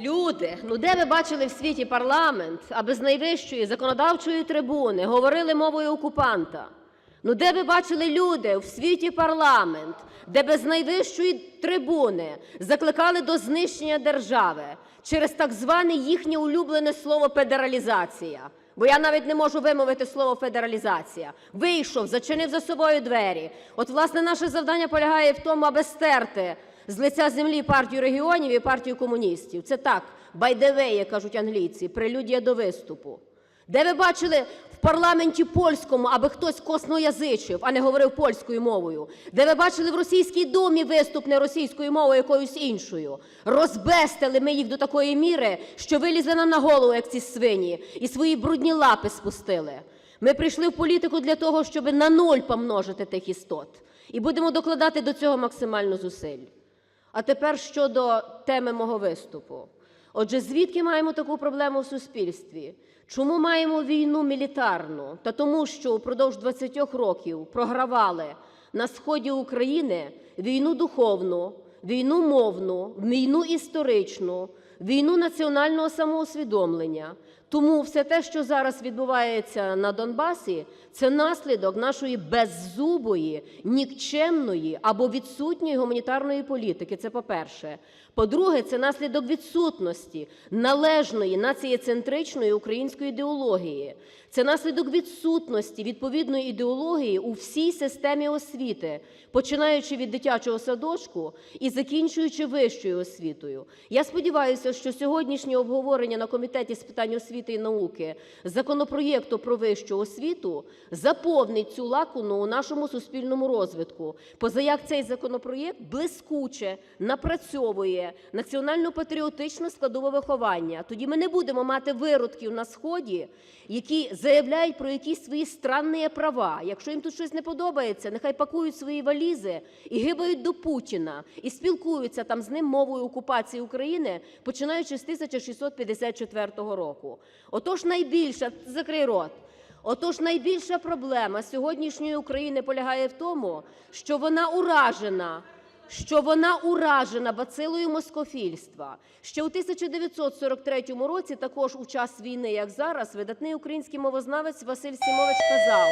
Люди, ну де ви бачили в світі парламент, аби з найвищої законодавчої трибуни говорили мовою окупанта? Ну де ви бачили люди в світі парламент, де без найвищої трибуни закликали до знищення держави через так зване їхнє улюблене слово федералізація? Бо я навіть не можу вимовити слово федералізація. Вийшов, зачинив за собою двері. От, власне, наше завдання полягає в тому, аби стерти з лиця землі партію регіонів і партію комуністів. Це так, way, як кажуть англійці, прелюдія до виступу. Де ви бачили в парламенті польському, аби хтось косноязичив, а не говорив польською мовою? Де ви бачили в російській думі виступ не російською мовою, якоюсь іншою? Розбестили ми їх до такої міри, що вилізли нам на голову, як ці свині, і свої брудні лапи спустили. Ми прийшли в політику для того, щоб на нуль помножити тих істот. І будемо докладати до цього максимально зусиль. А тепер щодо теми мого виступу. Отже, звідки маємо таку проблему в суспільстві? Чому маємо війну мілітарну? Та тому, що упродовж 20 років програвали на сході України війну духовну, війну мовну, війну історичну, війну національного самоусвідомлення. Тому все те, що зараз відбувається на Донбасі, це наслідок нашої беззубої, нікчемної або відсутньої гуманітарної політики. Це по-перше. По-друге, це наслідок відсутності належної націєцентричної української ідеології. Це наслідок відсутності відповідної ідеології у всій системі освіти, починаючи від дитячого садочку і закінчуючи вищою освітою. Я сподіваюся, що сьогоднішнє обговорення на комітеті з питань освіти і науки законопроєкту про вищу освіту заповнить цю лакуну у нашому суспільному розвитку. Позаяк цей законопроєкт блискуче напрацьовує національно-патріотичне складове виховання. Тоді ми не будемо мати виродків на сході, які заявляють про якісь свої странні права. Якщо їм тут щось не подобається, нехай пакують свої валізи і гибають до Путіна і спілкуються там з ним мовою окупації України, починаючи з 1654 року. Отож, найбільша закрий рот. Отож, найбільша проблема сьогоднішньої України полягає в тому, що вона уражена що вона уражена бацилою москофільства. Ще у 1943 році, також у час війни, як зараз, видатний український мовознавець Василь Сімович казав: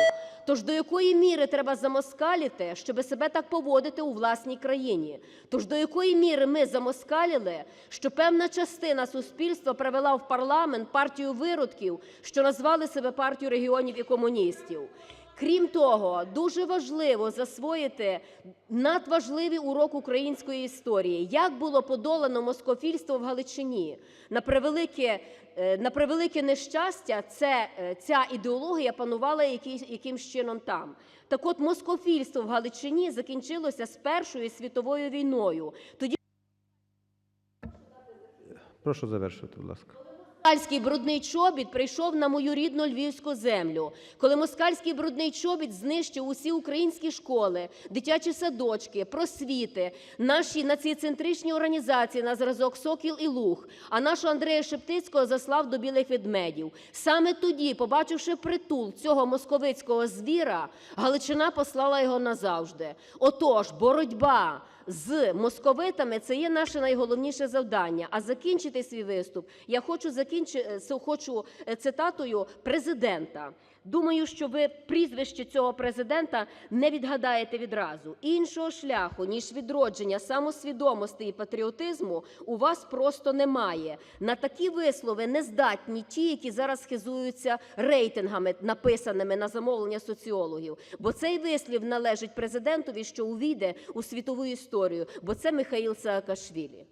тож до якої міри треба замоскаліти, щоби себе так поводити у власній країні? Тож до якої міри ми замоскаліли, що певна частина суспільства привела в парламент партію виродків, що назвали себе партією регіонів і комуністів? Крім того, дуже важливо засвоїти надважливий урок української історії, як було подолано москофільство в Галичині. На превелике, е, на превелике нещастя, це, е, ця ідеологія панувала який, якимсь чином там. Так от москофільство в Галичині закінчилося з Першою світовою війною. Тоді Прошу завершити, будь ласка. Москальський брудний чобіт прийшов на мою рідну львівську землю. Коли москальський брудний чобіт знищив усі українські школи, дитячі садочки, просвіти, наші націєцентричні організації на зразок Сокіл і Луг, а нашого Андрея Шептицького заслав до білих ведмедів. Саме тоді, побачивши притул цього московицького звіра, Галичина послала його назавжди. Отож, боротьба з московитами це є наше найголовніше завдання. А закінчити свій виступ я хочу закінчити хочу е, цитатою президента. Думаю, що ви прізвище цього президента не відгадаєте відразу. Іншого шляху ніж відродження самосвідомості і патріотизму у вас просто немає. На такі вислови не здатні ті, які зараз хизуються рейтингами, написаними на замовлення соціологів. Бо цей вислів належить президентові, що увійде у світову історію, бо це Михаїл Саакашвілі.